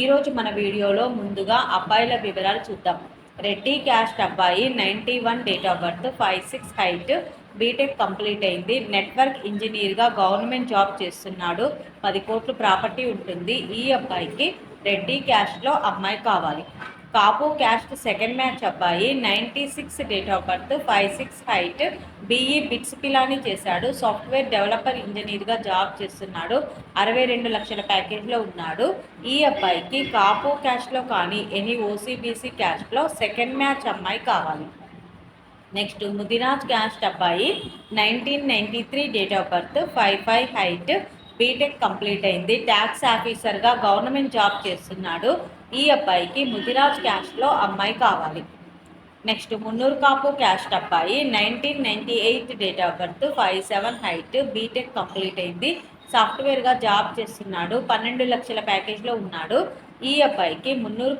ఈరోజు మన వీడియోలో ముందుగా అబ్బాయిల వివరాలు చూద్దాం. రెడ్డి క్యాస్ట్ అబ్బాయి ninety one date of birth five six height B Tech complete అయింది. నెట్వర్క్ ఇంజనీర్గా గవర్నమెంట్ జాబ్ చేస్తున్నాడు. పది కోట్లు ప్రాపర్టీ ఉంటుంది. ఈ అబ్బాయికి రెడ్డి క్యాస్ట్లో అమ్మాయి కావాలి. కాపు క్యాస్ట్ సెకండ్ మ్యాచ్ అబ్బాయి ninety six date of birth five six height B E BITS Pilani చేశాడు. సాఫ్ట్వేర్ డెవలపర్ ఇంజనీర్గా జాబ్ చేస్తున్నాడు. అరవై రెండు లక్షల ప్యాకేజ్లో ఉన్నాడు. ఈ అబ్బాయికి కాపు క్యాస్ట్లో కానీ ఎనీ ఓసీబీసీ క్యాస్ట్లో సెకండ్ మ్యాచ్ అమ్మాయి కావాలి. నెక్స్ట్ ముదిరాజ్ క్యాస్ట్ అబ్బాయి nineteen ninety three date of birth five five height B Tech complete అయింది. ట్యాక్స్ ఆఫీసర్గా గవర్నమెంట్ జాబ్ చేస్తున్నాడు. ఈ అబ్బాయికి ముదిరాజ్ క్యాస్ట్లో అమ్మాయి కావాలి. నెక్స్ట్ మున్నూరు కాపు క్యాస్ట్ అబ్బాయి. Nineteen ninety eighth date of birth five seven height B Tech complete అయింది. సాఫ్ట్వేర్గా జాబ్ చేస్తున్నాడు. పన్నెండు లక్షల ప్యాకేజ్లో ఉన్నాడు. ఈ అబ్బాయికి మున్నూరు